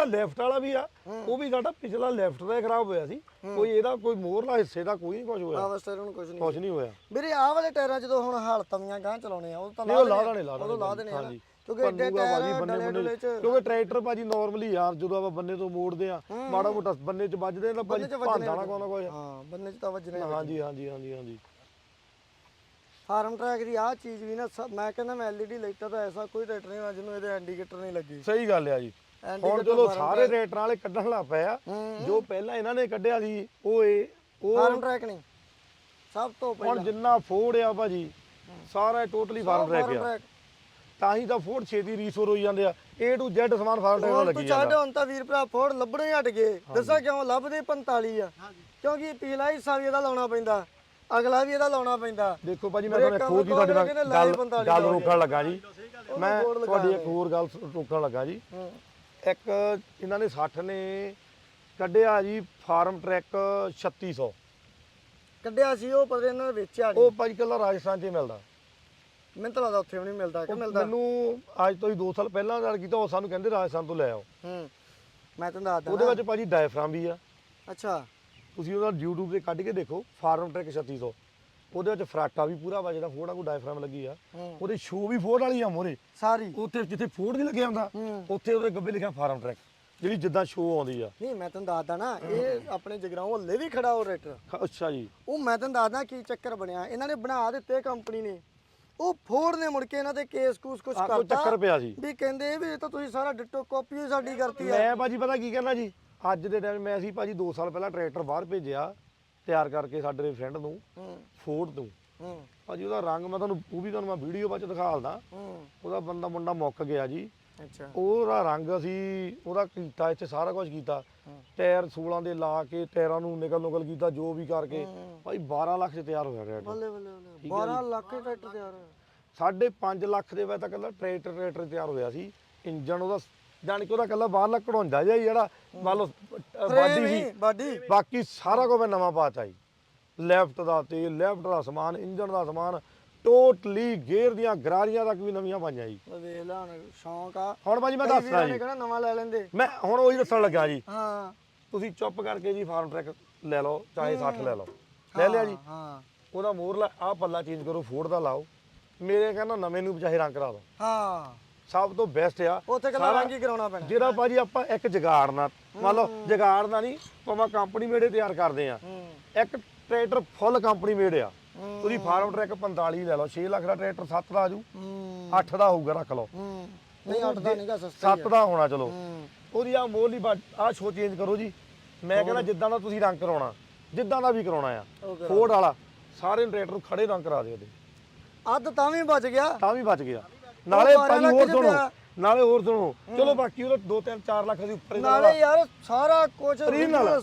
ਜਿਹੜਾ ਲੈਫਟ ਵਾਲਾ ਵੀ ਆ ਉਹ ਵੀ ਸਾਡਾ ਪਿਛਲਾ ਲੈਫਟ ਦਾ ਹੀ ਖਰਾਬ ਹੋਇਆ ਸੀ। ਕੋਈ ਇਹਦਾ ਕੋਈ ਮੋਰਲਾ ਹਿੱਸੇ ਦਾ ਕੋਈ ਨਹੀਂ ਕੁਝ ਹੋਇਆ। ਆਹ ਸਟੀਅਰਿੰਗ ਨੂੰ ਕੁਝ ਨਹੀਂ ਕੁਝ ਨਹੀਂ ਹੋਇਆ। ਵੀਰੇ ਆਹ ਵਾਲੇ ਟਾਇਰਾਂ ਜਦੋਂ ਹੁਣ ਹਾਲ ਤਵੀਆਂ ਗਾਂ ਚਲਾਉਣੇ ਆ ਉਹ ਤਾਂ ਉਹ ਲਾ ਦੇਣੇ ਦੇਣੇ ਲਾ ਦੇਣੇ ਆ ਕਿਉਂਕਿ ਐਡੇ ਟਾਇਰ ਬੰਨੇ ਬੰਨੇ ਕਿਉਂਕਿ ਟਰੈਕਟਰ ਭਾਜੀ ਨਾਰਮਲੀ ਯਾਰ ਜਦੋਂ ਆਪਾਂ ਬੰਨੇ ਤੋਂ ਮੋੜਦੇ ਆ ਮਾੜਾ ਮੋਟਾ ਬੰਨੇ 'ਚ ਵੱਜਦੇ ਨਾ ਭਾਜੀ ਭਾਂਦਾ ਨਾ ਕੋਈ ਨਾ ਕੋਈ ਹਾਂ ਬੰਨੇ ਚ ਤਾਂ ਵੱਜਣੇ। ਹਾਂਜੀ ਹਾਂਜੀ ਹਾਂਜੀ ਹਾਂਜੀ। ਫਾਰਮ ਟਰੈਕ ਦੀ ਆਹ ਚੀਜ਼ ਵੀ ਨਾ ਮੈਂ ਕਹਿੰਦਾ ਮੈਂ LED ਲਾਈਟਾਂ ਦਾ ਐਸਾ ਕੋਈ ਟਰੈਕਟਰ ਨਹੀਂ ਜਿਹਨੂੰ ਇਹਦੇ ਇੰਡੀਕੇਟਰ ਨਹੀਂ ਲੱਗੀ। ਸਹੀ ਗੱਲ ਆ ਜੀ। ਹੁਣ farm ਸਾਰੇ ਟਰੈਕਟਰਾਂ ਵਾਲੇ ਕੱਢਣ ਲੱਗ ਪਏ ਆ। ਜੋ ਪਹਿਲਾਂ ਇਹਨਾਂ ਨੇ ਕੱਢਿਆ ਸੀ ਉਹ ਇਹ ਉਹ ਫਾਰਮ ਟਰੈਕ ਨਹੀਂ। ਸਭ ਤੋਂ ਪਹਿਲਾਂ। ਹੁਣ ਜਿੰਨਾ ਫੋੜ ਆ ਭਾਜੀ ਸਾਰਾ ਟੋਟਲੀ ਫਾਰਮ ਟਰੈਕ ਆ। ਤਾਂ ਹੀ ਤਾਂ ਫੋੜ ਛੇਤੀ ਰੀਸੋਰ ਹੋਈ ਜਾਂਦੇ ਆ। A to Z ਸਮਾਨ ਫਾਰਮ ਟਰੈਕ ਨਾਲ ਹੁਣ ਤੂੰ ਲੱਗੀ ਜਾਂਦਾ। ਹੁਣ ਤਾਂ ਵੀਰ ਭਰਾ ਫੋੜ ਲੱਭਣੇ ਹਟ ਗਏ। ਦੱਸਾਂ ਕਿਉਂ? ਲੱਭਦੇ 45 ਆ। ਕਿਉਂਕਿ ਪਿਛਲਾ ਹਿੱਸਾ ਵੀ ਇਹਦਾ ਲਾਉਣਾ ਪੈਂਦਾ। ਅਗਲਾ ਵੀ ਇਹਦਾ ਲਾਉਣਾ ਪੈਂਦਾ। ਦੇਖੋ ਭਾਜੀ ਮੈਂ ਤੁਹਾਨੂੰ ਜੀ ਤੁਹਾਡੇ ਨਾਲ ਗੱਲ ਗੱਲ ਰੋਕਣ ਲੱਗਾ ਜੀ। ਮੈਂ ਤੁਹਾਡੀ ਇੱਕ ਹੋਰ ਗੱਲ ਰੋਕਣ ਲੱਗਾ ਜੀ। ਹੂੰ। ਇੱਕ ਇਹਨਾਂ ਨੇ 60 ਨੇ ਕੱਢਿਆ ਜੀ ਫਾਰਮ ਟਰੈਕ 3600 ਕੱਢਿਆ ਸੀ ਉਹ ਪਰ ਇਹਨਾਂ ਨੇ ਵੇਚਿਆ ਨਹੀਂ ਉਹ ਭਾਜੀ ਕੱਲਾ ਰਾਜਸਥਾਨ 'ਚ ਹੀ ਮਿਲਦਾ। ਮੈਨੂੰ ਤਾਂ ਲੱਗਦਾ ਉੱਥੇ ਵੀ ਨਹੀਂ ਮਿਲਦਾ। ਕਿ ਮਿਲਦਾ? ਮੈਨੂੰ ਅੱਜ ਤੋਂ ਹੀ 2 ਸਾਲ ਪਹਿਲਾਂ ਗੱਲ ਕੀਤਾ ਉਹ ਸਾਨੂੰ ਕਹਿੰਦੇ ਰਾਜਸਥਾਨ ਤੋਂ ਲੈ ਆਓ। ਹੂੰ ਮੈਂ ਤੈਨੂੰ ਦੱਸਦਾ ਉਹਦੇ ਵਿੱਚ ਭਾਜੀ ਡਾਇਫਰਾਮ ਵੀ ਆ। ਅੱਛਾ। ਤੁਸੀਂ ਉਹਦਾ YouTube ਤੇ ਕੱਢ ਕੇ ਦੇਖੋ ਫਾਰਮ ਟਰੈਕ 3600 ਉਹਦੇ ਵਿੱਚ ਫਰਾਟਾ ਵੀ ਪੂਰਾ ਵਾ ਜਿਹੜਾ ਫੋੜਾ ਕੋ ਡਾਇਫਰਾਮ ਲੱਗੀ ਆ। ਉਹਦੇ ਸ਼ੋ ਵੀ ਫੋੜ ਵਾਲੀ ਆ ਮੋਰੇ। ਸਾਰੀ। ਉੱਥੇ ਜਿੱਥੇ ਫੋੜ ਨਹੀਂ ਲੱਗਿਆ ਹੁੰਦਾ ਉੱਥੇ ਉਹਦੇ ਗੱਬੇ ਲਿਖਿਆ ਫਾਰਮ ਟਰੈਕ ਜਿਹੜੀ ਜਿੱਦਾਂ ਸ਼ੋ ਆਉਂਦੀ ਆ। ਨਹੀਂ ਮੈਂ ਤੈਨੂੰ ਦੱਸਦਾ ਨਾ ਇਹ ਆਪਣੇ ਜਗਰਾਉਂ ਹੱਲੇ ਵੀ ਖੜਾ ਉਹ ਰੇਟਰ ਅੱਛਾ ਜੀ। ਉਹ ਮੈਂ ਤੈਨੂੰ ਦੱਸਦਾ ਕੀ ਚੱਕਰ ਬਣਿਆ ਇਹਨਾਂ ਨੇ ਬਣਾ ਦਿੱਤੇ ਕੰਪਨੀ ਨੇ। ਉਹ ਫੋੜ ਨੇ ਮੁੜ ਕੇ ਇਹਨਾਂ ਦੇ ਕੇਸ ਕੂਸ ਕੋਈ ਕਰਤਾ ਚੱਕਰ ਪਿਆ ਸੀ। ਵੀ ਕਹਿੰਦੇ ਵੀ ਇਹ ਤਾਂ ਤੁਸੀਂ ਸਾਰਾ ਡਿਟੋ ਕਾਪੀ ਹੀ ਸਾਡੀ ਕਰਤੀ ਆ। ਮੈਂ ਭਾਜੀ ਪਤਾ ਕੀ ਕਹਿਣਾ ਜੀ ਅੱਜ ਦੇ ਟਾਈਮ ਮੈਂ ਅਸੀਂ ਭਾਜੀ 2 ਸਾਲ ਪਹਿਲਾਂ ਟਰੈਕਟਰ ਬਾਹਰ ਭੇਜਿਆ। ਤਿਆਰ ਕਰਕੇ ਸਾਡੇ ਫਰੈਂਡ ਨੂੰ ਹੂੰ। ਫੋਰਡ ਹੂੰ। ਭਾਜੀ ਉਹਦਾ ਰੰਗ ਮੈਂ ਤੁਹਾਨੂੰ ਉਹ ਵੀ ਤੁਹਾਨੂੰ ਮੈਂ ਵੀਡੀਓ ਬਾਅਦ ਚ ਦਿਖਾਲਦਾ ਹੂੰ। ਉਹਦਾ ਬੰਦਾ ਮੁੰਡਾ ਮੁੱਕ ਗਿਆ ਜੀ। ਅੱਛਾ। ਉਹਦਾ ਰੰਗ ਅਸੀਂ ਉਹਦਾ ਕੀਤਾ ਇੱਥੇ ਸਾਰਾ ਕੁਝ ਕੀਤਾ। ਟਾਇਰ 16 ਦੇ ਲਾ ਕੇ ਟਾਇਰਾਂ ਨੂੰ ਨਿਕਲ ਨੁਕਲ ਕੀਤਾ ਜੋ ਵੀ ਕਰਕੇ। ਭਾਈ 12 ਲੱਖ ਚ ਤਿਆਰ ਹੋਇਆ ਟਰੈਕਟਰ ਬੱਲੇ ਬੱਲੇ ਬੱਲੇ। 12 ਲੱਖ ਦੇ ਟਰੈਕਟਰ ਤਿਆਰ ਹੋਇਆ। ਸਾਢੇ 5 ਲੱਖ ਦੇ ਵਿੱਚ ਤਾਂ ਕੱਲਾ ਟਰੈਕਟਰ ਟਰੈਕਟਰ ਤਿਆਰ ਹੋਇਆ ਸੀ। ਇੰਜਨ ਉਹਦਾ ਜਾਣ ਕੇ ਉਹਦਾ ਕੱਲਾ ਬਾਹਰਲਾ ਕਢਾਉਂਦਾ ਹੀ ਜਿਹੜਾ ਮੰਨ ਲਓ ਬਾਡੀ ਸੀ। ਬਾਡੀ। ਬਾਕੀ ਸਾਰਾ ਕੁਝ ਮੈਂ ਨਵਾਂ ਪਾਤਾ ਜੀ। ਲੈਫਟ ਦਾ ਤੇਲ ਲੈਫਟ ਦਾ ਸਮਾਨ ਇੰਜਨ ਦਾ ਸਮਾਨ ਟੋਟਲੀ ਗੇਅਰ ਦੀਆਂ ਗਰਾਰੀਆਂ ਤੱਕ ਵੀ ਨਵੀਆਂ ਪਾਈਆਂ ਜੀ। ਉਹ ਵੇਖ ਲਾ ਹੁਣ ਸ਼ੌਂਕ ਆ। ਹੁਣ ਭਾਜੀ ਮੈਂ ਦੱਸਦਾ ਜੀ। ਨਵਾਂ ਲੈ ਲੈਂਦੇ। ਮੈਂ ਹੁਣ ਉਹੀ ਦੱਸਣ ਲੱਗਾ ਜੀ। ਹਾਂ। ਤੁਸੀਂ ਚੁੱਪ ਕਰਕੇ ਜੀ ਫਾਰਮ ਟਰੈਕ ਲੈ ਲਓ ਚਾਹੇ 60 ਲੈ ਲਓ। ਲੈ ਲਿਆ ਜੀ। ਹਾਂ ਉਹਦਾ ਮੋਹਰਲਾ ਆਹ ਪੱਲਾ ਚੇਂਜ ਕਰੋ ਫੋਰਡ ਦਾ ਲਾਓ। ਮੇਰੇ ਕਹਿੰਦਾ ਨਵੇਂ ਨੂੰ ਚਾਹੇ ਰੰਗ ਕਰਾ ਦਿਓ ਹਾਂ। ਸਭ ਤੋਂ ਬੈਸਟ ਆ। ਉੱਥੇ ਕੱਲਾ ਰੰਗ ਹੀ ਕਰਾਉਣਾ ਪੈਣਾ। ਜਿਹੜਾ ਭਾਜੀ ਆਪਾਂ ਇੱਕ ਜਗਾੜ ਨਾਲ ਮੰਨ ਲਓ ਜਗਾੜ ਨਾਲ ਨਹੀਂ ਭਾਵੇਂ ਕੰਪਨੀ ਮੇੜੇ ਤਿਆਰ ਕਰਦੇ ਆ। ਹੂੰ। ਇੱਕ ਟਰੈਕਟਰ ਫੁੱਲ ਕੰਪਨੀ ਮੇਡ ਆ। ਹੂੰ। ਤੁਸੀਂ ਫਾਰਮ ਟਰੈਕ 45 ਲੈ ਲਓ 6 ਲੱਖ ਦਾ ਟਰੈਕਟਰ 7 ਦਾ ਆਜੂ ਹੂੰ। 8 ਦਾ ਹੋਊਗਾ ਰੱਖ ਲਓ। ਹੂੰ। ਨਹੀਂ ਅੱਠਦਾ ਨਹੀਂਗਾ ਸਸਤਾ 7 ਦਾ ਹੋਣਾ ਚਲੋ। ਹੂੰ। ਉਹਦੀ ਆ ਮੋਹਲੀ ਆ ਸ਼ੋ ਚੇਂਜ ਕਰੋ ਜੀ। ਮੈਂ ਕਹਿੰਦਾ ਜਿੱਦਾਂ ਦਾ ਤੁਸੀਂ ਰੰਗ ਕਰਾਉਣਾ ਜਿੱਦਾਂ ਦਾ ਵੀ ਕਰਾਉਣਾ ਆ। ਉਹ ਕਰਾ। ਫੋਰਡ ਵਾਲਾ ਸਾਰੇ ਟਰੈਕਟਰ ਨੂੰ ਖੜੇ ਰੰਗ ਕਰਾ ਦਿਓ ਉਹਦੇ। ਅੱਧ ਤਾਂ ਵੀ ਬਚ ਗਿਆ। ਤਾਂ ਵੀ ਬਚ ਗਿਆ। ਨਾਲੇ ਭਾਜੀ ਹੋਰ ਸੁਣੋ। ਨਾਲੇ ਹੋਰ ਸੁਣੋ। ਚਲੋ ਬਾਕੀ ਉਹਦਾ 2 3 4 ਲੱਖ ਦੀ ਉੱਪਰ ਨਾਲੇ ਯਾਰ ਸਾਰਾ ਕੁਝ।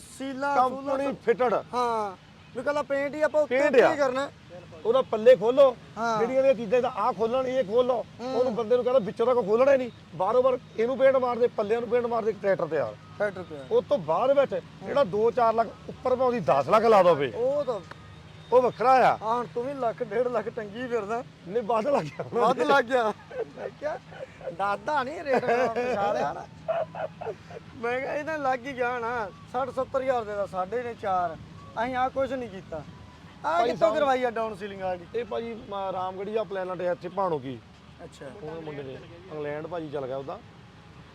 ਸੀਲਾ ਕੰਪਨੀ ਫਿਟਡ ਹਾਂ। ਵੀ ਕੱਲਾ ਪੇਂਟ ਹੀ ਆਪਾਂ ਉੱਤੇ। ਹੀ ਕਰਨਾ। ਉਹਦਾ ਪੱਲੇ ਖੋਲੋ। ਜਿਹੜੀਆਂ ਇਹ ਚੀਜ਼ਾਂ ਦਾ ਆ ਖੋਲਣ ਇਹ ਖੋਲੋ। ਉਹਨੂੰ ਬੰਦੇ ਨੂੰ ਕਹਿੰਦਾ ਵਿੱਚੋਂ ਤੱਕ ਖੋਲਣਾ ਹੀ ਨਹੀਂ। ਬਾਰੋ ਬਾਰ ਇਹਨੂੰ ਪੇਂਟ ਮਾਰਦੇ ਪੱਲਿਆਂ ਨੂੰ ਪੇਂਟ ਮਾਰਦੇ ਟਰੈਕਟਰ ਤਿਆਰ ਟਰੈਕਟਰ ਪਿਆ ਉਸ ਤੋਂ ਬਾਅਦ ਵਿੱਚ ਜਿਹੜਾ 2-4 ਲੱਖ ਉੱਪਰ ਭਾਵੇਂ 10 ਲੱਖ ਲਾ ਦੋ ਪਏ ਉਹ ਤਾਂ ਉਹ ਵੱਖਰਾ ਆ। ਹੁਣ ਤੂੰ ਵੀ ਲੱਖ ਡੇਢ ਲੱਖ ਟੰਗੀ ਫਿਰਦਾ। ਨਹੀਂ ਵੱਧ ਲੱਗ ਗਿਆ। ਵੱਧ ਲੱਗ ਗਿਆ। ਮੈਂ ਕਿਹਾ ਦਾਦਾ ਨਹੀਂ ਰੇਟ ਨਾ। ਮੈਂ ਕਿਹਾ ਇਹਦਾ ਲੱਗ ਹੀ ਗਿਆ ਨਾ। 60 70 ਹਜ਼ਾਰ ਦੇ ਦਾ ਸਾਡੇ ਨੇ ਚਾਰ। ਅਸੀਂ ਆ ਕੁਝ ਨਹੀਂ ਕੀਤਾ। ਆ ਕਿੱਥੋਂ ਕਰਵਾਈ ਆ ਡਾਊਨ ਸੀਲਿੰਗ ਆ ਇਹ ਭਾਜੀ ਦਾ ਪਲਾਨਟ ਹੈ ਇੱਥੇ ਭਾਣੋ ਕੀ। ਅੱਛਾ। ਉਹ ਮੁੰਡੇ ਨੇ ਇੰਗਲੈਂਡ ਭਾਜੀ ਚੱਲ ਗਿਆ ਉਹਦਾ।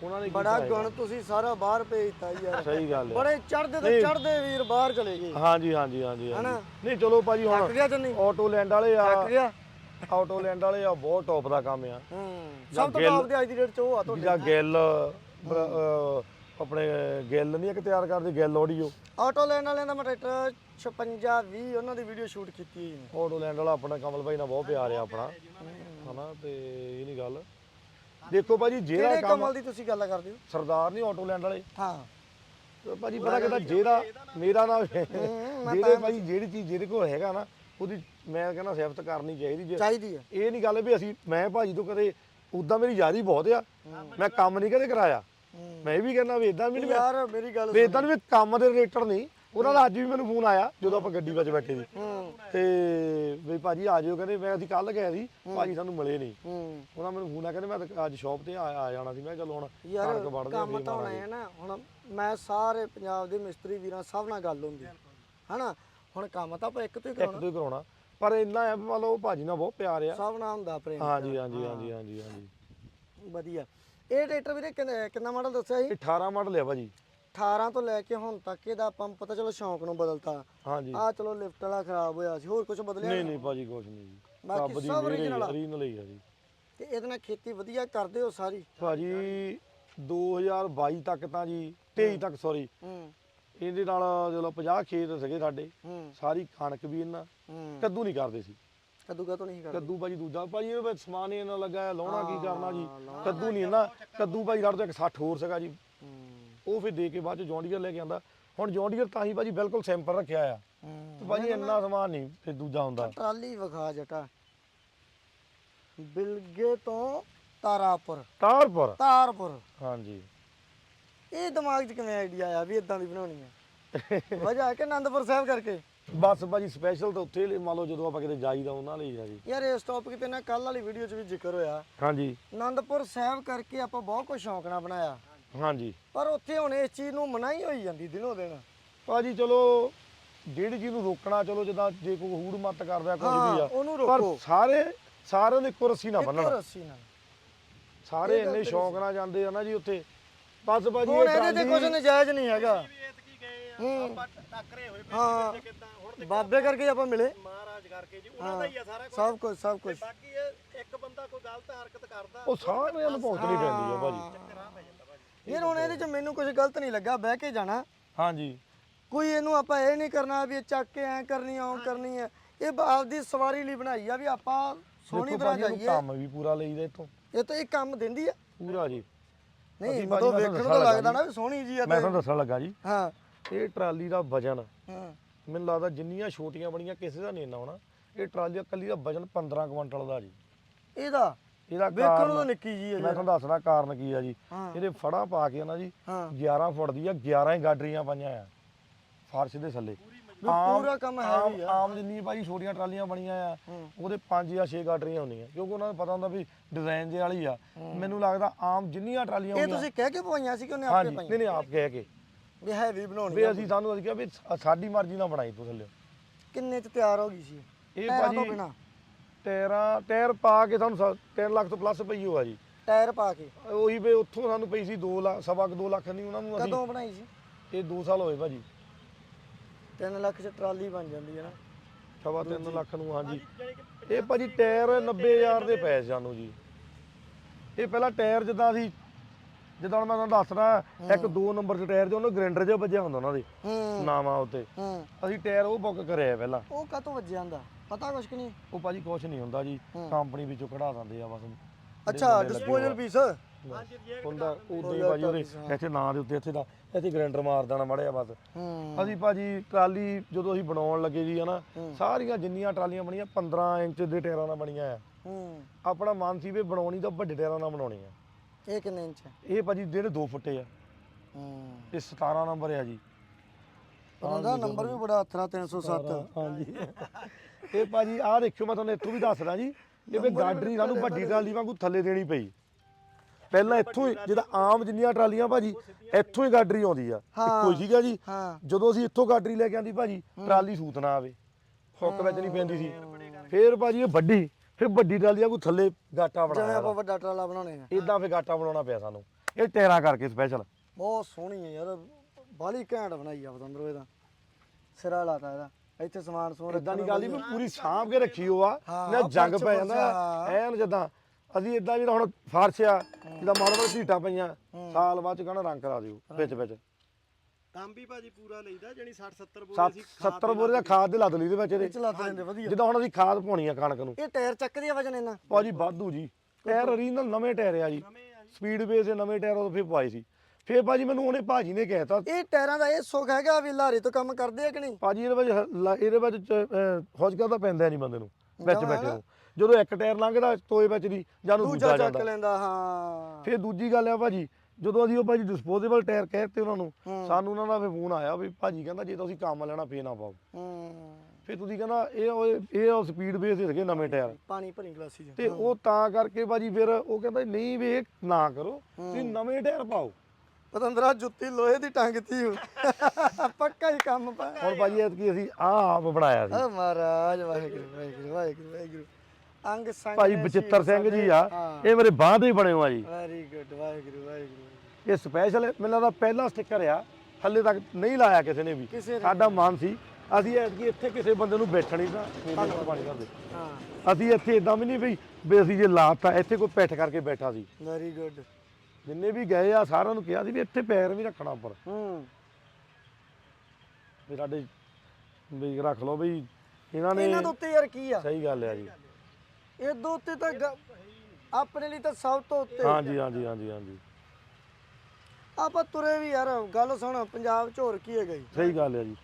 ਉਹਨਾਂ ਨੇ ਬੜਾ ਗੁਣ ਤੁਸੀਂ ਸਾਰਾ ਬਾਹਰ ਭੇਜਤਾ ਯਾਰ। ਸਹੀ ਗੱਲ ਹੈ। ਬੜੇ ਚੜਦੇ ਤੇ ਚੜਦੇ ਵੀਰ ਬਾਹਰ ਚਲੇ ਗਏ। ਹਾਂਜੀ ਹਾਂਜੀ ਹਾਂਜੀ ਹਨਾ? ਹਾਂਜੀ ਨਹੀਂ ਚਲੋ ਭਾਜੀ ਥੱਕ ਹੁਣ ਗਿਆ ਚੰਨੀ ਆਟੋ ਲੈਂਡ ਵਾਲੇ ਆ। ਗਿਆ ਆਟੋ ਲੈਂਡ ਵਾਲੇ ਆ ਬਹੁਤ ਟੌਪ ਦਾ ਕੰਮ ਆ। ਹੂੰ। ਸਭ ਤੋਂ ਟਾਪ ਦੇ ਅੱਜ ਦੀ ਡੇਟ ਚ ਉਹ ਆ ਤੁਹਾਡੇ ਜਿਹਦਾ ਗਿੱਲ ਅਹ ਆਪਣੇ ਗਿੱਲ ਨਹੀਂ ਇੱਕ ਤਿਆਰ ਕਰਦੇ ਗਿੱਲ ਆਡੀਓ। ਆਟੋ ਲੈਣ ਵਾਲਿਆਂ ਦਾ ਮੈਂ ਟਰੈਕਟਰ 56 20 ਉਹਨਾਂ ਦੀ ਵੀਡੀਓ ਸ਼ੂਟ ਕੀਤੀ ਨੇ ਆਟੋ ਲੈਂਡ ਵਾਲਾ ਆਪਣਾ ਕਮਲ ਭਾਈ ਨਾਲ ਬਹੁਤ ਪਿਆਰ ਆ ਆਪਣਾ। ਹਨਾ ਤੇ ਇਹ ਨਹੀਂ ਗੱਲ। ਦੇਖੋ ਭਾਜੀ ਜਿਹੜਾ ਕਿਹੜੇ ਕੰਮ ਕਮਲ ਦੀ ਤੁਸੀਂ ਗੱਲ ਕਰਦੇ ਹੋ? ਸਰਦਾਰ ਨਹੀਂ ਆਟੋ ਲੈਂਡ ਵਾਲੇ। ਹਾਂ। ਤੇ ਭਾਜੀ ਪਤਾ ਕਿਦਾ ਜਿਹੜਾ ਮੇਰਾ ਨਾਮ ਜਿਹੜੇ ਭਾਜੀ ਜਿਹੜੀ ਚੀਜ਼ ਜਿਹਦੇ ਕੋਲ ਹੈਗਾ ਨਾ ਉਹਦੀ ਮੈਂ ਕਹਿੰਦਾ ਸਿਫਤ ਕਰਨੀ ਚਾਹੀਦੀ ਜੇ। ਚਾਹੀਦੀ ਹੈ ਇਹ ਨਹੀਂ ਗੱਲ ਵੀ ਅਸੀਂ ਮੈਂ ਭਾਜੀ ਤੋਂ ਕਦੇ ਉਦਾਂ ਮੇਰੀ ਯਾਰੀ ਬਹੁਤ ਆ। ਮੈਂ ਕੰਮ ਨਹੀਂ ਕਦੇ ਕਰਾਇਆ। ਮੈਂ ਇਹ ਵੀ ਕਹਿੰਦਾ ਵੀ ਇਦਾਂ ਵੀ ਨਹੀਂ ਯਾਰ ਮੇਰੀ ਗੱਲ ਵੀ ਇਦਾਂ ਵੀ ਕੰਮ ਦੇ ਰਿਲੇਟਡ ਨਹੀਂ। ਉਹਨਾਂ ਦਾ ਅੱਜ ਵੀ ਮੈਨੂੰ ਫੋਨ ਆਇਆ ਜਦੋਂ ਆਪਾਂ ਗੱਡੀ ਵਿੱਚ ਬੈਠੇ ਸੀ। ਤੇ ਵੀ ਭਾਜੀ ਆ ਜਿਓ ਕਹਿੰਦੇ ਮੈਂ ਅਸੀਂ ਕੱਲ ਗਏ ਸੀ ਭਾਜੀ ਸਾਨੂੰ ਮਿਲੇ ਨਹੀਂ। ਹੂੰ। ਉਹਨਾਂ ਮੈਨੂੰ ਫੋਨ ਆ ਕਹਿੰਦੇ ਮੈਂ ਅੱਜ ਸ਼ਾਪ ਤੇ ਆ ਆ ਜਾਣਾ ਸੀ। ਮੈਂ ਚਲੋ ਹੁਣ ਯਾਰ ਕਣਕ ਵੜਦੇ ਆ ਕੰਮ ਤਾਂ ਹੋਣਾ ਹੈ ਨਾ ਹੁਣ ਮੈਂ ਸਾਰੇ ਪੰਜਾਬ ਦੇ ਮਿਸਤਰੀ ਵੀਰਾਂ ਸਭ ਨਾਲ ਗੱਲ ਹੁੰਦੀ। ਹਨਾ? ਹੁਣ ਕੰਮ ਤਾਂ ਆਪਾਂ ਇੱਕ ਤੋਂ ਹੀ ਇੱਕ ਕਰਾਉਣਾ ਤੋਂ ਹੀ ਕਰਾਉਣਾ। ਪਰ ਇੰਨਾ ਹੈ ਮੰਨ ਲਓ ਭਾਜੀ ਨਾਲ ਬਹੁਤ ਪਿਆਰ ਆ। ਸਭ ਨਾਲ ਹੁੰਦਾ ਪ੍ਰੇਮ। ਹਾਂਜੀ ਹਾਂਜੀ ਹਾਂਜੀ ਹਾਂਜੀ ਹਾਂਜੀ। ਵਧੀਆ। ਇਹ ਟਰੈਕਟਰ ਵੀਰੇ ਕਿੰਨਾ ਮਾਡਲ ਦੱਸਿਆ ਸੀ? ਇਹ 18 ਮਾਡਲ ਆ ਭਾਜੀ। 18 ਤੋਂ ਲੈ ਕੇ ਹੁਣ ਤੱਕ ਇਹਦਾ ਆਪਾਂ ਨੂੰ ਪਤਾ ਚਲੋ ਸ਼ੌਂਕ ਨੂੰ ਬਦਲਤਾ। ਹਾਂਜੀ। ਆ ਚਲੋ ਲਿਫਟ ਵਾਲਾ ਖਰਾਬ ਹੋਇਆ ਸੀ ਹੋਰ ਕੁਝ ਬਦਲਿਆ ਨਹੀਂ ਨਹੀਂ ਭਾਜੀ ਕੁਛ ਨਹੀਂ ਜੀ। ਬਾਕੀ ਸਭ original original ਹੀ ਆ ਜੀ। ਤੇ ਇਹਦੇ ਨਾਲ ਖੇਤੀ ਵਧੀਆ ਕਰਦੇ ਹੋ ਸਾਰੀ? ਭਾਜੀ 2022 ਤੱਕ ਤਾਂ ਜੀ 23 ਤੱਕ ਸੌਰੀ ਹੂੰ। ਇਹਦੇ ਨਾਲ ਚਲੋ 50 ਖੇਤ ਸੀਗੇ ਸਾਡੇ ਹੂੰ। ਸਾਰੀ ਕਣਕ ਵੀ ਇਹਨਾਂ ਹੂੰ। ਕੱਦੂ ਨਹੀਂ ਕਰਦੇ ਸੀ। ਕਦੂ ਕਾ ਤੋਂ ਨਹੀਂ ਕਰਦੇ। ਕੱਦੂ ਭਾਜੀ ਦੂਜਾ ਭਾਜੀ ਵਿੱਚ ਸਮਾਨ ਇਹਨਾਂ ਲੱਗਾ ਲਾਉਣਾ ਕੀ ਕਰਨਾ ਜੀ? ਕੱਦੂ ਨਹੀਂ ਇਹਨਾਂ ਕੱਦੂ ਭਾਜੀ ਸਾਡੇ ਤੋਂ ਇੱਕ 60 ਹੋਰ ਸੀਗਾ ਜੀ। ਉਹ ਫਿਰ ਦੇ ਕੇ ਬਾਅਦ ਚ ਜੌਂਡੀਅਰ ਲੈ ਕੇ ਆਂਦਾ। ਹੁਣ ਜੌਂਡੀਅਰ ਤਾਂ ਹੀ ਭਾਜੀ ਬਿਲਕੁਲ ਸੈਂਪਲ ਰੱਖਿਆ ਆ। ਤੇ ਭਾਜੀ ਇੰਨਾ ਸਮਾਨ ਨਹੀਂ ਫਿਰ ਦੂਜਾ ਹੁੰਦਾ। ਟਰਾਲੀ ਵਿਖਾ ਜਟਾ। ਬਿਲਗੇ ਤੋਂ ਤਾਰਾਪੁਰ। ਤਾਰਪੁਰ? ਤਾਰਪੁਰ। ਹਾਂਜੀ। ਇਹ ਦਿਮਾਗ 'ਚ ਕਿਵੇਂ ਆਈਡੀਆ ਆਇਆ ਵੀ ਇਦਾਂ ਦੀ ਬਣਾਉਣੀ ਹੈ ਵਜ੍ਹਾ ਕਿ ਆਨੰਦਪੁਰ ਸਾਹਿਬ ਕਰਕੇ? ਬਸ ਭਾਜੀ ਸਪੈਸ਼ਲ ਤਾਂ ਉੱਥੇ ਲਈ ਮੰਨ ਲਓ ਜਦੋਂ ਆਪਾਂ ਕਿਤੇ ਜਾਈਦਾ ਉਹਨਾਂ ਲਈ ਆ ਜੀ। ਯਾਰ ਇਸ ਟੌਪਿਕ ਤੇ ਨਾ ਕੱਲ ਵਾਲੀ ਵੀਡੀਓ 'ਚ ਵੀ ਜ਼ਿਕਰ ਹੋਇਆ। ਹਾਂਜੀ। ਆਨੰਦਪੁਰ ਸਾਹਿਬ ਕਰਕੇ ਆਪਾਂ ਬਹੁਤ ਕੁਝ ਸ਼ੌਂਕ ਨਾਲ ਬਣਾਇਆ। ਹਾਂਜੀ। ਪਰ ਉੱਥੇ ਹੁਣ ਇਸ ਚੀਜ਼ ਨੂੰ ਮਨਾਹੀ ਹੋਈ ਜਾਂਦੀ ਦਿਨੋਂ ਦਿਨ। ਭਾਜੀ ਚਲੋ ਜਿਹੜੀ ਚੀਜ਼ ਨੂੰ ਰੋਕਣਾ ਚਲੋ ਜਿੱਦਾਂ ਜੇ ਕੋਈ ਹੂੜ ਮੱਤ ਕਰਦਾ ਕੁਝ ਹਾਂ, ਵੀ ਆ। ਉਹਨੂੰ ਰੋਕੋ। ਸਾਰੇ ਸਾਰਿਆਂ ਦੇ ਇੱਕੋ ਰੱਸੀ ਨਾ ਇੱਕੋ ਬੰਨਣ। ਰੱਸੀ ਨਾਲ। ਸਾਰੇ ਇਹ ਗੱਲ ਇੰਨੇ ਤੇਰੀ ਸ਼ੌਂਕ ਨਾਲ ਜਾਂਦੇ ਆ ਨਾ ਜੀ ਉੱਥੇ। ਬਸ ਭਾਜੀ ਹੁਣ ਇਹ ਇਹਦੇ ਤੇ ਕੁਝ ਟਰਾਲੀ- ਨਜਾਇਜ਼ ਨਹੀਂ ਹੈਗਾ। ਐਤਕੀ ਗਏ ਆ ਹੂੰ। ਆਪਾਂ ਟੱਕਰੇ ਹੋਏ ਪਏ ਹਾਂ। ਸੀ ਕਿੱਦਾਂ ਹੁਣ ਤੇ ਬਾਬੇ ਕਰਕੇ ਆਪਾਂ ਮਿਲੇ। ਮਹਾਰਾਜ ਕਰਕੇ ਜੀ ਉਹਨਾਂ ਦਾ ਹੀ ਆ ਸਾਰਾ ਕੁਝ। ਸਭ ਕੁਝ ਸਭ ਕੁਝ। ਬਾਕੀ ਇਹ ਇੱਕ ਬੰਦਾ ਕੋਈ ਗਲਤ ਹਰਕਤ ਕਰਦਾ ਉਹ ਸਾਰਿਆਂ ਨੂੰ ਭੁਗਤਣੀ ਪੈਂਦੀ ਆ ਭਾਜੀ। ਰਾਹ ਪੈ ਜਾਂਦਾ ਭਾਜੀ ਯਾਰ ਹੁਣ ਇਹਦੇ 'ਚ ਮੈਨੂੰ ਕੁਝ ਗਲਤ ਨਹੀਂ ਲੱਗਾ ਬਹਿ ਕੇ ਜਾਣਾ। ਹਾਂਜੀ। ਕੋਈ ਇਹਨੂੰ ਆਪਾਂ ਇਹ ਨਹੀਂ ਕਰਨਾ ਵੀ ਇਹ ਚੱਕ ਕੇ ਐ ਕਰਨੀ ਉਹ ਕਰਨੀ ਹੈ ਇਹ ਆਪਦੀ ਸਵਾਰੀ ਲਈ ਬਣਾਈ ਆ ਵੀ ਆਪਾਂ ਸੋਹਣੀ ਤਰ੍ਹਾਂ ਜਾਈਏ। ਕੰਮ ਵੀ ਪੂਰਾ ਲਈਦਾ ਇੱਥੋਂ। ਇਹ ਤਾਂ ਇਹ ਕੰਮ ਦਿੰਦੀ ਆ। ਪੂਰਾ ਜੀ। ਨਹੀਂ ਮਤਲਬ ਵੇਖਣ ਤੋਂ ਲੱਗਦਾ ਲੱਗਾ ਨਾ ਵੀ ਸੋਹਣੀ ਜੀ ਆ ਮੈਂ ਤੇ ਤੁਹਾਨੂੰ ਦੱਸਣ ਲੱਗਾ ਜੀ। ਹਾਂ। ਇਹ ਟਰਾਲੀ ਦਾ ਵਜਨ। ਹਾਂ। ਮੈਨੂੰ ਲੱਗਦਾ ਜਿੰਨੀਆਂ ਛੋਟੀਆਂ ਬੜੀਆਂ ਕਿਸੇ ਦਾ ਨਹੀਂ ਇੰਨਾ ਹੋਣਾ। ਇਹ ਟਰਾਲੀ ਦਾ ਕੱਲੀ ਦਾ ਵਜਨ 15 ਕੁਇੰਟਲ ਦਾ ਜੀ। ਇਹਦਾ ਇਹਦਾ ਵੇਖਣ ਨੂੰ ਤਾਂ ਕਾਰਨ ਨਿੱਕੀ ਜੀ। ਆ ਮੈਂ ਤੁਹਾਨੂੰ ਦੱਸਣਾ ਕਾਰਨ ਕੀ ਆ ਜੀ। ਹਾਂ। ਇਹਦੇ ਫੜਾ ਪਾ ਕੇ ਨਾ ਜੀ ਹਾਂ। 11 ਫੁੱਟ ਦੀ ਆ 11 ਹੀ ਗਾਡਰੀਆਂ ਪਾਈਆਂ ਆ। ਫਰਸ਼ ਦੇ ਥੱਲੇ। ਵੀ ਪੂਰਾ ਕੰਮ ਆਮ ਹੈਵੀ ਆ। ਆਮ ਜਿੰਨੀ ਭਾਈ ਛੋਟੀਆਂ ਟਰਾਲੀਆਂ ਬਣੀਆਂ ਆ ਹੂੰ। ਉਹਦੇ 5 ਜਾਂ 6 ਗਾਡਰੀਆਂ ਹੁੰਦੀਆਂ। ਕਿਉਂਕਿ ਉਹਨਾਂ ਨੂੰ ਪਤਾ ਹੁੰਦਾ ਵੀ ਡਿਜ਼ਾਈਨ ਜੇ ਵਾਲੀ ਆ। ਮੈਨੂੰ ਲੱਗਦਾ ਆਮ ਜਿੰਨੀਆਂ ਟਰਾਲੀਆਂ ਇਹ ਤੁਸੀਂ ਕਹਿ ਕੇ ਪਵਾਈਆਂ ਸੀ ਕਿ ਉਹਨੇ ਹਾਂਜੀ ਆਪੇ ਨਹੀਂ ਪਾਈਆਂ? ਨਹੀਂ ਆਪ ਕਹਿ ਕੇ। ਵੀ ਹੈਵੀ ਬਣਾਉਣੀ ਵੀ ਆ। ਅਸੀਂ ਸਾਨੂੰ ਅਸੀਂ ਕਿਹਾ ਵੀ ਸਾ- ਸਾਡੀ ਮਰਜ਼ੀ ਨਾਲ ਬਣਾਈ ਤੂੰ ਥੱਲੇ। ਕਿੰਨੇ ਚ ਤਿਆਰ ਹੋ ਗਈ ਸੀ? ਇਹ ਤੋਂ ਭਾਜੀ ਬਿਨਾ। ਟਾਇਰਾਂ ਟਾਇਰ ਪਾ ਕੇ ਸਾਨੂੰ 3 ਲੱਖ ਤੋਂ ਪਲੱਸ ਪਈ ਹੋਆ ਜੀ। ਟਾਇਰ ਪਾ ਕੇ? ਉਹੀ ਵੀ ਉੱਥੋਂ ਸਾਨੂੰ ਪਈ ਸੀ 2 ਲੱਖ ਸਵਾ ਕੁ 2 ਲੱਖ ਨਹੀਂ ਉਹਨਾਂ ਨੂੰ ਅਸੀਂ। ਕਦੋਂ ਬਣਾਈ ਸੀ? ਇਹ 2 ਸਾਲ ਹੋਏ ਭਾਜੀ। 3 ਲੱਖ ਚ ਟਰਾਲੀ ਬਣ ਜਾਂਦੀ ਹੈ ਨਾ। ਸਵਾ 3 ਲੱਖ ਨੂੰ ਹਾਂਜੀ। ਇਹ ਭਾਜੀ ਟਾਇਰ 90000 ਦੇ ਪਏ ਸਾਨੂੰ ਜੀ। ਇਹ ਪਹਿਲਾਂ ਟਾਇਰ ਜਿੱਦਾਂ ਅਸੀਂ ਜਿੱਦਾਂ ਹੁਣ ਮੈਂ ਤੁਹਾਨੂੰ ਦੱਸਦਾ ਇੱਕ 2 ਨੰਬਰ ਚ ਟਾਇਰ ਤੇ ਉਹਨੂੰ ਗ੍ਰੈਂਡਰ ਜਿਹਾ ਵੱਜਿਆ ਹੁੰਦਾ ਉਹਨਾਂ ਦੇ ਨਾਵਾਂ ਉੱਤੇ। ਅਸੀਂ ਟਾਇਰ ਉਹ ਬੁੱਕ ਕਰਿਆ ਪਹਿਲਾਂ। ਉਹ ਕਾਤੋਂ ਵੱਜ ਜਾਂਦਾ ਪਤਾ ਕੁਛ ਕਿ ਨਹੀਂ? ਉਹ ਭਾਜੀ ਕੁਛ ਨਹੀਂ ਹੁੰਦਾ ਜੀ ਹੂੰ। ਕੰਪਨੀ ਵਿੱਚੋਂ ਕਢਾ ਦਿੰਦੇ ਆ ਬਸ। ਅੱਛਾ ਡਿਸਪੋਜ਼ਲ ਪੀਸ ਹਾਂਜੀ ਰਿਜੈਕਟ ਹੁੰਦਾ ਉਦੋਂ ਹੀ ਭਾਜੀ ਉਹਦੇ। ਇੱਥੇ ਨਾਂ ਦੇ ਉੱਤੇ ਇੱਥੇ ਦਾ ਇੱਥੇ ਗ੍ਰੈਂਡਰ ਮਾਰ ਦੇਣਾ ਮੜਿਆ ਬਸ। ਹੂੰ। ਅਸੀਂ ਭਾਜੀ ਟਰਾਲੀ ਜਦੋਂ ਅਸੀਂ ਬਣਾਉਣ ਲੱਗੇ ਜੀ ਹਨਾ ਹੂੰ। ਸਾਰੀਆਂ ਜਿੰਨੀਆਂ ਟਰਾਲੀਆਂ ਬਣੀਆਂ 15 ਇੰਚ ਦੇ ਟਾਇਰਾਂ ਨਾਲ ਬਣੀਆਂ ਆ। ਹੂੰ। ਆਪਣਾ ਮਨ ਸੀ ਵੀ ਬਣਾਉਣੀ ਤਾਂ ਵੱਡੇ ਟਾਇਰਾਂ ਨਾਲ ਬਣਾਉਣੀ ਆ। ਇਹ ਕਿੰਨੇ ਇੰਚ ਹੈ ਇਹ ਭਾਜੀ ਜਿਹੜੇ 2 ਫੁੱਟੇ ਆ। ਹੂੰ। ਇਹ 17 ਨੰਬਰ ਆ ਜੀ। ਉਹਨਾਂ ਦਾ ਨੰਬਰ ਵੀ ਬੜਾ ਅਥਰਾ 307 ਹਾਂਜੀ। ਇਹ ਭਾਜੀ ਆਹ ਦੇਖਿਓ ਮੈਂ ਤੁਹਾਨੂੰ ਇੱਥੋਂ ਵੀ ਦੱਸਦਾ ਜੀ ਇਹ ਵੀ ਗਾਡਰੀ ਸਾਨੂੰ ਵੱਡੀ ਟਰਾਲੀ ਵਾਂਗੂ ਥੱਲੇ ਦੇਣੀ ਪਈ। ਪਹਿਲਾਂ ਇੱਥੋਂ ਹੀ ਜਿਹਦਾ ਆਮ ਜਿੰਨੀਆਂ ਟਰਾਲੀਆਂ ਭਾਜੀ ਇੱਥੋਂ ਹੀ ਗਾਡਰੀ ਆਉਂਦੀ ਆ। ਇੱਕੋ ਸੀਗਾ ਜੀ। ਜਦੋਂ ਅਸੀਂ ਇੱਥੋਂ ਗਾਡਰੀ ਲੈ ਕੇ ਆਂਦੀ ਭਾਜੀ ਟਰਾਲੀ ਸੂਤ ਨਾ ਆਵੇ। ਹੁੱਕ ਵਿੱਚ ਨਹੀਂ ਪੈਂਦੀ ਸੀ। ਫੇਰ ਭਾਜੀ ਇਹ ਵੱਡੀ ਫਿਰ ਵੱਡੀ ਟਰਾਲੀ ਵਾਂਗੂ ਥੱਲੇ ਗਾਟਾ ਜਿਵੇਂ ਬਣਾਇਆ ਆਪਾਂ ਵੱਡਾ ਟਰਾਲਾ ਬਣਾਉਣੇ ਆ। ਇਦਾਂ ਫੇ ਗਾਟਾ ਬਣਾਉਣਾ ਪਿਆ ਸਾਨੂੰ। ਇਹ ਟਾਇਰਾਂ ਕਰਕੇ ਸਪੈਸ਼ਲ ਬਹੁਤ ਸੋਹਣੀ ਹੈ ਯਾਰ ਬਾਲੀ ਘੈਂਟ ਬਣਾਈ ਆ ਬਤੰਦਰੋ ਇਹਦਾ। ਸਿਰਾ ਲਾਤਾ ਇਹਦਾ। ਇੱਥੇ ਸਮਾਨ ਸਮੂਨ ਇਦਾਂ ਦੀ ਗੱਲ ਹੀ ਵੀ ਪੂਰੀ ਸਾਂਭ ਕੇ ਰੱਖੀ ਹੋ ਆ ਹਾਂ, ਨਾ ਜੰਗ ਪੈ ਜਾਂਦਾ। ਐਨ ਜਦਾਂ ਅਸੀਂ ਇਦਾਂ ਜਿਹੜਾ ਹੁਣ ਫਰਸ਼ ਆ ਜਿਹਦਾ ਮਾੜਾ ਮਾੜਾ ਢੀਟਾਂ ਪਈਆਂ ਸਾਲ ਬਾਅਦ ਚ ਕਹਣਾ ਰੰਗ ਕਰਾ ਦਿਓ ਵਿੱਚ ਵਿੱਚ। ਕੰਮ ਵੀ ਭਾਜੀ ਪੂਰਾ ਲਈਦਾ ਜਣੀ 60 70 ਬੋਰੇ ਸੱਤ- ਸੀ 70 ਬੋਰੇ ਦਾ ਖਾਦ ਦੇ ਲੱਦ ਲਈ ਦੇ ਵਿੱਚ ਇਹ ਇਹਦੇ। ਚ ਲੱਦ ਲੈਂਦੇ ਵਧੀਆ। ਜਿੱਦਾਂ ਹੁਣ ਅਸੀਂ ਖਾਦ ਪਾਉਣੀ ਆ ਕਣਕ ਨੂੰ। ਇਹ ਟਾਇਰ ਚੱਕਦੀ ਆ ਵਜਨ ਇਹਨਾਂ? ਭਾਜੀ ਵਾਧੂ ਜੀ। ਟਾਇਰ ਓਰੀਜਨਲ ਨਵੇਂ ਟਾਇਰ ਆ ਜੀ। ਨਵੇਂ ਆ ਜੀ। ਸਪੀਡ ਬੇਸ ਦੇ ਨਵੇਂ ਟਾਇਰ ਉਹ ਫਿਰ ਪਾਏ ਸੀ। ਫਿਰ ਭਾਜੀ ਮੈਨੂੰ ਉਹਨੇ ਭਾਜੀ ਨੇ ਕਹਿਤਾ। ਇਹ ਟਾਇਰਾਂ ਦਾ ਇਹ ਸੁੱਖ ਹੈਗਾ ਵੀ ਲਾਰੇ ਤੋਂ ਕੰਮ ਕਰਦੇ ਆ ਕਿ ਨਹੀਂ? ਭਾਜੀ ਇਹਦੇ ਵਿੱਚ ਲ- ਇਹਦੇ ਵਿੱਚ ਹੌਜਕਾ ਤਾਂ ਪੈਂਦਾ ਨਹੀਂ ਬੰਦੇ ਨੂੰ ਵਿੱਚ ਬੈਠੇ। ਨੂੰ। ਜਦੋਂ ਇੱਕ ਟਾਇਰ ਲੰਘਦਾ ਟੋਏ ਵਿੱਚ ਦੀ ਜਾਂ ਨੂੰ ਦੂਜਾ ਦੂਜਾ ਚੱਕ ਜਾਂਦਾ। ਲੈਂਦਾ ਹਾਂ। ਫਿਰ ਦੂਜੀ ਗੱਲ ਆ ਭਾਜੀ ਜਦੋਂ ਅਸੀਂ ਉਹ ਭਾਜੀ ਡਿਸਪੋਜ਼ੇਬਲ ਟਾਇਰ ਕਹਿਤੇ ਉਹਨਾਂ ਨੂੰ। ਸਾਨੂੰ ਉਹਨਾਂ ਦਾ ਫਿਰ ਫੋਨ ਆਇਆ ਵੀ ਭਾਜੀ ਕਹਿੰਦਾ ਜੇ ਤੁਸੀਂ ਕੰਮ ਲੈਣਾ ਫੇਰ ਨਾ ਪਾਓ। ਹੂੰ। ਫਿਰ ਤੁਸੀਂ ਕਹਿੰਦਾ ਇਹ ਉਹ- ਇਹ ਉਹ ਸਪੀਡ ਬੇਸ ਦੇ ਸੀਗੇ ਨਵੇਂ ਟਾਇਰ। ਪਾਣੀ ਭਰੀ ਗਲਾਸੀ ਚ ਤੇ ਉਹ ਤਾਂ ਕਰਕੇ ਭਾਜੀ ਫਿਰ ਉਹ ਕਹਿੰਦਾ ਨਹੀਂ ਵੀ ਇਹ ਨਾ ਕਰੋ। ਤੁਸੀਂ ਨਵੇਂ ਟਾਇਰ ਪਾਓ। ਪਤੰਦਰਾ ਜੁੱਤੀ ਲੋਹੇ ਦੀ ਟੰਗਤੀ ਹੋ ਪੱਕਾ ਹੀ ਕੰਮ ਪਾ। ਹੁਣ ਭਾਜੀ ਐਤਕੀ ਅਸੀਂ ਆਹ ਆਪ ਬਣਾਇਆ ਸੀ। ਓ ਮਹਾਰਾਜ ਵਾਹਿਗੁਰੂ ਵਾਹਿਗੁਰੂ ਵਾਹਿਗੁਰੂ ਵਾਹਿਗੁਰੂ। ਅੰਗ ਸੰਗ ਭਾਈ ਨੇ ਬਚਿੱਤਰ ਸਿੰਘ ਜੀ ਆ। ਹਾਂ। ਇਹ ਮੇਰੇ ਬਾਂਹ ਦੇ ਹੀ ਬਣੇ ਹੋ ਆ ਜੀ। ਵੈਰੀ ਗੁੱਡ ਵਾਹਿਗੁਰੂ ਵਾਹਿਗੁਰੂ ਇਹ ਸਪੈਸ਼ਲ ਮੈਨੂੰ ਲੱਗਦਾ ਪਹਿਲਾ ਸਟicker ਆ। ਹੱਲੇ ਤੱਕ ਨਹੀਂ ਲਾਇਆ ਕਿਸੇ ਨੇ ਵੀ। ਕਿਸੇ ਨੇ ਸਾਡਾ ਮਨ ਸੀ। ਅਸੀਂ ਐਤਕੀ ਇੱਥੇ ਕਿਸੇ ਬੰਦੇ ਨੂੰ ਬੈਠਣ ਪਾਣੀ ਕਰਦੇ। ਹਾਂ। ਅਸੀਂ ਇੱਥੇ ਇਦਾਂ ਵੀ ਨਹੀਂ ਵੀ ਵੀ ਅਸੀਂ ਜੇ ਲਾਤਾ ਇੱਥੇ ਕੋਈ ਪਿੱਠ ਕਰਕੇ ਬੈਠਾ ਸੀ। ਵੈਰੀ ਗੁੱਡ ਜਿੰਨੇ ਵੀ ਗਏ ਆ ਸਾਰਿਆਂ ਨੂੰ ਕਿਹਾ ਸੀ ਵੀ ਇੱਥੇ ਪੈਰ ਵੀ ਰੱਖਣਾ ਉੱਪਰ। ਹੂੰ। ਵੀ ਸਾਡੇ ਵੀ ਰੱਖ ਲਓ ਵੀ ਇਹਨਾਂ ਨੇ ਇਹਨਾਂ ਦੇ ਉੱਤੇ ਯਾਰ ਕੀ ਆ? ਸਹੀ ਗੱਲ ਆ ਜੀ। ਇਹਦੇ ਉੱਤੇ ਤਾਂ ਗ- ਆਪਣੇ ਲਈ ਤਾਂ ਸਭ ਤੋਂ ਉੱਤੇ। ਹਾਂਜੀ ਹਾਂਜੀ ਹਾਂਜੀ ਹਾਂਜੀ। ਆਪਾਂ ਤੁਰੇ ਵੀ ਯਾਰ ਗੱਲ ਸੁਣ ਪੰਜਾਬ ਚ ਹੋਰ ਕੀ ਹੈਗਾ ਜੀ? ਸਹੀ ਗੱਲ ਆ ਜੀ।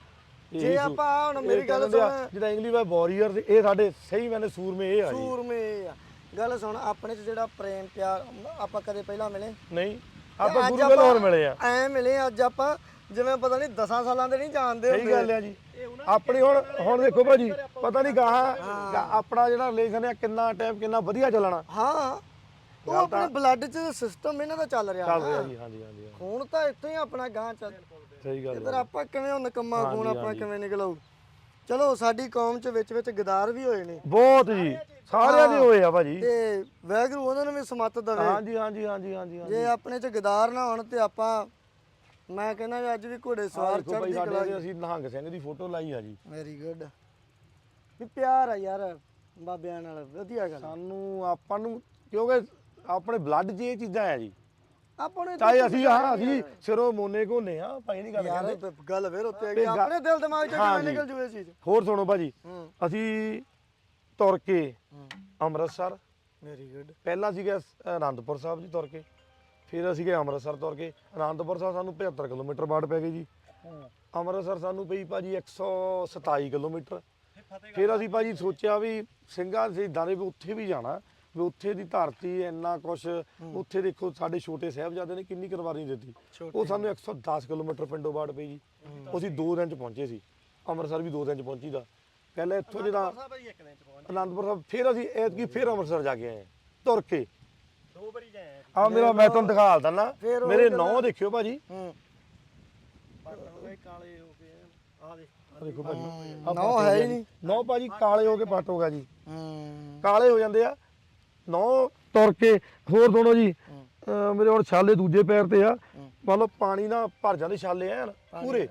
ਇਹੀ ਜੇ ਸੂ- ਆਪਾਂ ਹੁਣ ਇਹ ਮੇਰੀ ਗੱਲ ਕਹਿੰਦੇ ਆ, ਸੁਣ। ਜਿਹੜਾ ਇੰਗਲਿਸ਼ ਵਾਰੀਅਰ ਇਹ ਸਾਡੇ ਸਹੀ ਮੈਨੇ ਸੂਰਮੇ ਇਹ ਆ ਜੀ। ਸੂਰਮੇ ਆ। ਗੱਲ ਸੁਣ ਆਪਣੇ ਚ ਜਿਹੜਾ ਪ੍ਰੇਮ ਪਿਆਰ ਆਪਾਂ ਕਦੇ ਪਹਿਲਾਂ ਮਿਲੇ? ਨਹੀਂ ਆਪਾਂ ਗੁਰੂ ਵੱਲੋਂ ਹੁਣ ਮਿਲੇ ਆ। ਐ ਮਿਲੇ ਅੱਜ ਆਪਾਂ ਜਿਵੇਂ ਪਤਾ ਨਹੀਂ 10 ਸਾਲਾਂ ਦੇ ਨਹੀਂ ਜਾਣਦੇ ਸਹੀ ਗੱਲ ਆ ਜੀ। ਆਪਣੀ ਹੁਣ ਹੁਣ ਦੇਖੋ ਭਾਜੀ ਪਤਾ ਨਹੀਂ ਕਹਾ ਆਪਣਾ ਜਿਹੜਾ ਰਿਲੇਸ਼ਨ ਆ ਕਿੰਨਾ ਟਾਈਮ ਕਿੰਨਾ ਵਧੀਆ ਚੱਲਣਾ। ਹਾਂ ਉਹ ਆਪਣੇ ਬਲੱਡ ਚ ਸਿਸਟਮ ਇਹਨਾਂ ਦਾ ਚੱਲ ਰਿਹਾ ਚੱਲ। ਰਿਹਾ ਜੀ ਹਾਂਜੀ ਹਾਂਜੀ। ਖੂਨ ਤਾਂ ਇੱਥੇ ਹੀ ਆਪਣਾ ਗਾਂ ਚੱਲ ਸਹੀ ਗੱਲ ਇਧਰ ਆਪਾਂ ਕਿਵੇਂ ਉਹ ਨਕਮਾ ਖੂਨ ਆਪਾਂ। ਕਿਵੇਂ ਨਿਕਲਾਉ ਚਲੋ ਸਾਡੀ ਕੌਮ ਚ ਵਿੱਚ ਵਿੱਚ ਗਦਾਰ ਵੀ ਹੋਏ ਨੇ। ਬਹੁਤ ਜੀ ਸਾਰਿਆਂ ਦੇ ਹੋਏ ਆ ਭਾਜੀ। ਤੇ ਵੈਗਰੂ ਉਹਨਾਂ ਨੂੰ ਵੀ ਸਮੱਤ ਦਵੇ। ਹਾਂਜੀ ਹਾਂਜੀ ਹਾਂਜੀ ਹਾਂਜੀ ਜੇ ਆਪਣੇ ਚ ਗਦਾਰ ਨਾ ਹੋਣ ਤੇ ਆਪਾਂ ਮੈਂ ਕਹਿੰਦਾ ਵੀ ਅੱਜ ਵੀ ਘੋੜੇ ਸਵਾਰ ਚੜ੍ਹਦੀ ਕਲਾ ਅਸੀਂ ਨਿਹੰਗ ਸਿੰਘ ਦੀ ਫੋਟੋ ਲਾਈ ਆ ਜੀ। ਵੈਰੀ ਗੁੱਡ ਵੀ ਪਿਆਰ ਆ ਯਾਰ ਬਾਬਿਆਂ ਨਾਲ ਵਧੀਆ ਗੱਲ ਸਾਨੂੰ ਆਪਾਂ ਨੂੰ ਕਿਉਂਕਿ ਆਪਣੇ ਬਲੱਡ 'ਚ ਇਹ ਚੀਜ਼ਾਂ ਆ ਜੀ। ਆਪਾਂ ਨੂੰ ਚਾਹੇ ਅਸੀਂ ਹਾਂ ਅਸੀਂ ਸਿਰੋਂ ਮੋਨੇ ਘੋਨੇ ਆ ਭਾਈ ਨਹੀਂ ਗੱਲ ਯਾਰ ਕਰਦੇ ਗੱਲ ਫੇਰ ਉੱਤੇ ਆ ਗਈ। ਗੱਲ- ਆਪਣੇ ਦਿਲ ਦਿਮਾਗ ਚ ਹਾਂ ਕਿਵੇਂ ਜੀ। ਨਿਕਲ ਜੂ ਇਹ ਚੀਜ਼? ਹੋਰ ਸੁਣੋ ਭਾਜੀ। ਹੂੰ। ਅਸੀਂ ਤੁਰ ਕੇ ਅੰਮ੍ਰਿਤਸਰ। ਵੈਰੀ ਗੁੱਡ ਪਹਿਲਾਂ ਸੀਗੇ ਅ- ਅਨੰਦਪੁਰ ਸਾਹਿਬ ਜੀ ਤੁਰ ਕੇ। ਫਿਰ ਅਸੀਂ ਗਏ ਅੰਮ੍ਰਿਤਸਰ ਤੁਰ ਕੇ। ਅਨੰਦਪੁਰ ਸਾਹਿਬ ਸਾਨੂੰ 75 ਕਿਲੋਮੀਟਰ ਬਾੜ ਪੈ ਗਈ ਜੀ। ਅੰਮ੍ਰਿਤਸਰ ਸਾਨੂੰ ਪਈ ਭਾਜੀ 127 ਕਿਲੋਮੀਟਰ। ਫਿਰ ਅਸੀਂ ਭਾਜੀ ਸੋਚਿਆ ਵੀ ਸਿੰਘਾਂ ਸ਼ਹੀਦਾਂ ਦੇ ਵੀ ਉੱਥੇ ਵੀ ਜਾਣਾ। ਵੀ ਉੱਥੇ ਦੀ ਧਰਤੀ ਇੰਨਾ ਕੁਛ ਉੱਥੇ ਦੇਖੋ ਸਾਡੇ ਛੋਟੇ ਸਾਹਿਬਜ਼ਾਦੇ ਨੇ ਕਿੰਨੀ ਕੁਰਬਾਨੀ ਦਿੱਤੀ। ਉਹ ਸਾਨੂੰ 110 ਕਿਲੋਮੀਟਰ ਪਿੰਡੋਂ ਬਾੜ ਪਈ ਜੀ। ਅਸੀਂ 2 ਦਿਨ ਚ ਪਹੁੰਚੇ ਸੀ। ਅੰਮ੍ਰਿਤਸਰ ਵੀ 2 ਦਿਨ ਚ ਪਹੁੰਚੀਦਾ। ਪਹਿਲਾਂ ਇੱਥੋਂ ਜਿਹੜਾ ਅਨੰਦਪੁਰ ਸਾਹਿਬ ਫਿਰ ਅਸੀਂ ਐਤਕੀ ਫਿਰ ਅੰਮ੍ਰਿਤਸਰ ਜਾ ਕੇ ਆਏ ਤੁਰ ਕੇ। ਦੋ ਵਾਰੀ ਜਾਏ ਆ ਮੇਰਾ ਮੈਂ ਤੁਹਾਨੂੰ ਦਿਖਾ ਦਿੰਦਾ ਮੇਰੇ ਨੌ ਦੇਖਿਓ ਭਾਜੀ। ਹੂੰ। ਪੱਟ ਹੋ ਗਏ ਕਾਲੇ ਹੋ ਗਏ। ਆ ਦੇ ਦੇਖੋ ਭਾਜੀ। ਨੌ ਹੋ ਹੈ ਨਹੀਂ। ਨੌ ਭਾਜੀ ਕਾਲੇ ਹੋ ਕੇ ਪੱਟ ਹੋ ਗਿਆ ਜੀ। ਹੂੰ। ਕਾਲੇ ਹੋ ਜਾਂਦੇ ਆ। ਨੌ ਤੁਰ ਕੇ ਹੋਰ ਦੋਨੋਂ ਜੀ ਅਹ ਮੇਰੇ ਹੁਣ ਛਾਲੇ ਦੂਜੇ ਪੈਰ ਤੇ ਆ। ਮੰਨ ਲਓ ਪਾਣੀ ਨਾਲ ਭਰ ਜਾਂਦੇ ਛਾਲੇ ਐਨ ਪੂਰੇ।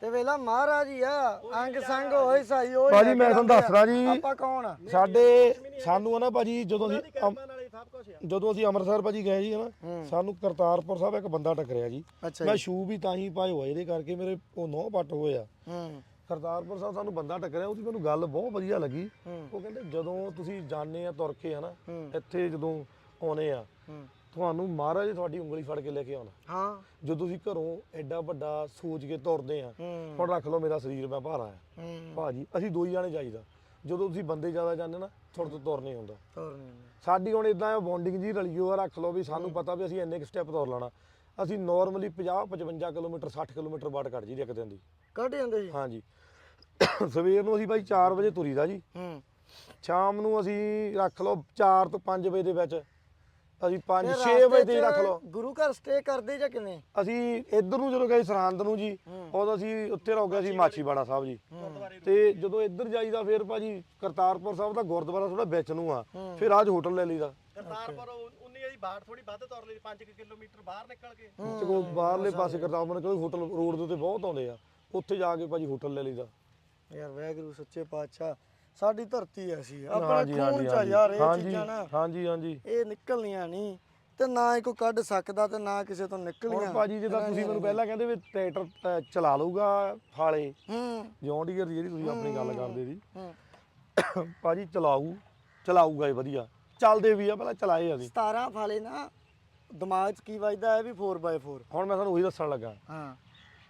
ਤੇ ਵੇਲਾ ਮਹਾਰਾਜ ਹੀ ਆ ਅੰਗ ਸੰਗ ਹੋਏ ਸਾਈ ਉਹ ਭਾਜੀ ਮੈਂ ਤੁਹਾਨੂੰ ਦੱਸਦਾ ਜੀ ਆਪਾਂ ਕੌਣ ਆ? ਸਾਡੇ ਸਾਨੂੰ ਆ ਨਾ ਭਾਜੀ ਜਦੋਂ ਅਸੀਂ ਅੰਮ- ਕਰਮਾਂ ਨਾਲੇ ਸਭ ਕੁਝ ਆ। ਜਦੋਂ ਅਸੀਂ ਅੰਮ੍ਰਿਤਸਰ ਭਾਜੀ ਗਏ ਜੀ ਹਨਾ। ਸਾਨੂੰ ਕਰਤਾਰਪੁਰ ਸਾਹਿਬ ਇੱਕ ਬੰਦਾ ਟੱਕਰਿਆ ਜੀ। ਅੱਛਾ ਮੈਂ ਸ਼ੂ ਵੀ ਤਾਂ ਹੀ ਪਾਏ ਹੋਏ ਇਹਦੇ ਕਰਕੇ ਮੇਰੇ ਉਹ ਨੌ ਪੱਟ ਹੋਏ ਆ। ਹੂੰ। ਕਰਤਾਰਪੁਰ ਸਾਹਿਬ ਸਾਨੂੰ ਬੰਦਾ ਟੱਕਰਿਆ ਉਹਦੀ ਮੈਨੂੰ ਗੱਲ ਬਹੁਤ ਵਧੀਆ ਲੱਗੀ। ਉਹ ਕਹਿੰਦੇ ਜਦੋਂ ਤੁਸੀਂ ਜਾਣੇ ਆ ਤੁਰ ਕੇ ਹਨਾ। ਇੱਥੇ ਜਦੋਂ ਆਉਨੇ ਆ ਤੁਹਾਨੂੰ ਮਹਾਰਾਜ ਤੁਹਾਡੀ ਉਂਗਲੀ ਫੜ ਕੇ ਲੈ ਕੇ ਆਉਣਾ। ਹਾਂ। ਜਦੋਂ ਤੁਸੀਂ ਘਰੋਂ ਐਡਾ ਵੱਡਾ ਸੋਚ ਕੇ ਤੁਰਦੇ ਆ ਹੁਣ ਰੱਖ ਲਓ ਮੇਰਾ ਸਰੀਰ ਮੈਂ ਭਾਰਾ ਆ। ਭਾਜੀ ਅਸੀਂ ਦੋ ਹੀ ਜਾਣੇ ਜਾਈਦਾ। ਜਦੋਂ ਤੁਸੀਂ ਬੰਦੇ ਜ਼ਿਆਦਾ ਜਾਂਦੇ ਨਾ ਤੁਹਾਡੇ ਤੋਂ ਤੁਰ ਨਹੀਂ ਹੁੰਦਾ। ਤੋਰ ਨਹੀਂ। ਸਾਡੀ ਹੁਣ ਇਦਾਂ ਬੌਂਡਿੰਗ ਜੀ ਰਲੀਓ ਆ ਰੱਖ ਲਓ ਵੀ ਸਾਨੂੰ ਪਤਾ ਵੀ ਅਸੀਂ ਇੰਨੇ ਕੁ ਸਟੈਪ ਤੁਰ ਲੈਣਾ। ਅਸੀਂ ਨਾਰਮਲੀ 50 55 ਕਿਲੋਮੀਟਰ 60 ਕਿਲੋਮੀਟਰ ਬਾੜ ਕੱਢ ਜੀ ਇੱਕ ਦਿਨ ਦੀ। ਕੱਢ ਜਾਂਦੇ ਜੀ ਹਾਂਜੀ। ਸਵੇਰ ਨੂੰ ਅਸੀਂ ਬਾਈ 4 ਵਜੇ ਤੁਰੀਦਾ ਜੀ। ਹੂੰ। ਸ਼ਾਮ ਨੂੰ ਅਸੀਂ ਰੱਖ ਲਓ 4 ਤੋਂ 5 ਵਜੇ ਦੇ ਵਿੱਚ। ਅਸੀਂ 5 ਤੇ 6 ਰਸਤੇ ਵਜੇ ਦੇ ਰੱਖ ਲਓ। ਗੁਰੂ ਘਰ ਸਟੇ ਕਰਦੇ ਜਾਂ ਕਿਵੇਂ? ਅਸੀਂ ਇੱਧਰ ਨੂੰ ਜਦੋਂ ਗਏ ਸਰਹੰਦ ਨੂੰ ਜੀ। ਉਦੋਂ ਅਸੀਂ ਉੱਥੇ ਰੁਕ ਗਏ ਸੀ ਮਾਛੀਵਾੜਾ। ਸਾਹਿਬ ਜੀ। ਤੇ। ਜਦੋਂ ਇੱਧਰ ਜਾਈਦਾ ਫਿਰ ਭਾਜੀ ਕਰਤਾਰਪੁਰ ਸਾਹਿਬ ਦਾ ਗੁਰਦੁਆਰਾ ਥੋੜਾ ਵਿੱਚ ਨੂੰ ਆ। ਫਿਰ ਅੱਜ ਹੋਟਲ ਲੈ ਲਈਦਾ। ਕਰਤਾਰਪੁਰ ਉਨੀ ਦੀ ਬਾੜ ਥੋੜੀ ਵੱਧ ਤੁਰ ਲਈ 5 ਕਿਲੋਮੀਟਰ ਬਾਹਰ ਨਿਕਲ ਕੇ। ਬਾਹਰਲੇ ਪਾਸੇ ਕਰਤਾਰਪੁਰ ਕੋਈ ਹੋਟਲ ਰੋਡ ਦੇ ਉੱਤੇ ਬਹੁਤ ਆਉਂਦੇ ਆ। ਉੱਥੇ ਜਾ ਕੇ ਭਾਜੀ ਹੋਟਲ ਲੈ ਲਈਦਾ। ਯਾਰ ਵਾਹਿਗੁਰੂ ਸੱਚੇ ਪਾਤਸ਼ਾਹ ਸਾਡੀ ਧਰਤੀ ਐਸੀ ਆ ਹਾਂਜੀ ਆਪਣੇ ਖੂਨ ਚ ਆ ਯਾਰ ਇਹ ਹਾਂਜੀ ਚੀਜ਼ਾਂ ਨਾ। ਹਾਂਜੀ ਹਾਂਜੀ। ਇਹ ਨਿਕਲਣੀਆਂ ਨਹੀਂ ਤੇ ਨਾ ਹੀ ਕੋਈ ਕੱਢ ਸਕਦਾ ਤੇ ਨਾ ਕਿਸੇ ਤੋਂ ਨਿਕਲੀਆਂ। ਹੁਣ ਭਾਜੀ ਜਿੱਦਾਂ ਤੁਸੀਂ ਮੈਨੂੰ ਪਹਿਲਾਂ ਕਹਿੰਦੇ ਵੀ ਟਰੈਕਟਰ ਅ, ਚਲਾ ਲਊਗਾ ਫਾਲੇ। ਹੂੰ। ਜੌਨ ਡੀਅਰ ਦੀ ਜਿਹੜੀ ਤੁਸੀਂ ਆਪਣੀ ਗੱਲ ਕਰਦੇ ਸੀ। ਹੂੰ। ਭਾਜੀ ਚਲਾਊ ਚਲਾਊਗਾ ਇਹ ਵਧੀਆ। ਚੱਲਦੇ ਵੀ ਆ ਪਹਿਲਾਂ ਚਲਾਏ ਅਸੀਂ 17 ਫਾਲੇ ਨਾ ਦਿਮਾਗ 'ਚ ਕੀ ਵੱਜਦਾ ਹੈ ਵੀ 4x4 ਹੁਣ ਮੈਂ ਤੁਹਾਨੂੰ ਉਹੀ ਦੱਸਣ ਲੱਗਾ। ਹਾਂ।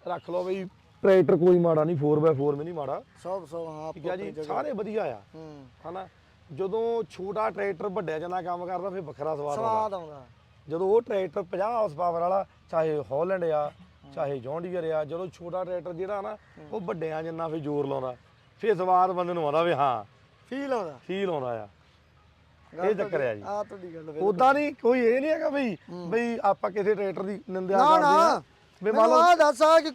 ਰੱਖ ਲਓ ਬਈ ਟਰੈਕਟਰ ਕੋਈ ਮਾੜਾ ਨਹੀਂ 4x4 ਵੀ ਨਹੀਂ ਮਾੜਾ। ਸਭ ਸਭ ਹਾਂ ਠੀਕ ਆ ਜੀ। ਸਾਰੇ ਵਧੀਆ ਆ। ਹੂੰ। ਹਨਾ? ਜਦੋਂ ਛੋਟਾ ਟਰੈਕਟਰ ਵੱਡਿਆ ਜਨਾ ਕੰਮ ਕਰਦਾ ਫਿਰ ਵੱਖਰਾ ਸਵਾਦ ਆਉਂਦਾ। ਸਵਾਦ ਆਉਂਦਾ। ਜਦੋਂ ਉਹ ਟਰੈਕਟਰ 50 ਹਾਰਸ ਪਾਵਰ ਵਾਲਾ ਚਾਹੇ ਹਾਲੈਂਡ ਆ ਚਾਹੇ ਜੌਂਡੀਅਰ ਆ ਜਦੋਂ ਛੋਟਾ ਟਰੈਕਟਰ ਜਿਹੜਾ ਨਾ ਉਹ ਵੱਡਿਆਂ ਜਿੰਨਾ ਫੇ ਜ਼ੋਰ ਲਾਉਂਦਾ। ਫੇ ਸਵਾਦ ਬੰਦੇ ਨੂੰ ਆਉਂਦਾ ਵੀ ਹਾਂ ਫੀਲ ਆਉਂਦਾ। ਫੀਲ ਆਉਂਦਾ ਆ। ਇਹ ਚੱਕਰ ਆ ਜੀ। ਆ ਤੁਹਾਡੀ ਗੱਲ। ਉਦਾਂ ਨਹੀਂ ਕੋਈ ਇਹ ਨਹੀਂ ਹੈਗਾ ਬਈ ਬਈ ਆਪਾਂ ਕਿਸੇ ਟਰੈਕਟਰ ਦੀ ਨਿੰਦਿਆ ਕਰਦੇ ਆ ਵੀ ਮੰਨ ਲਓ ਆ ਦੱਸ ਆ ਕਿ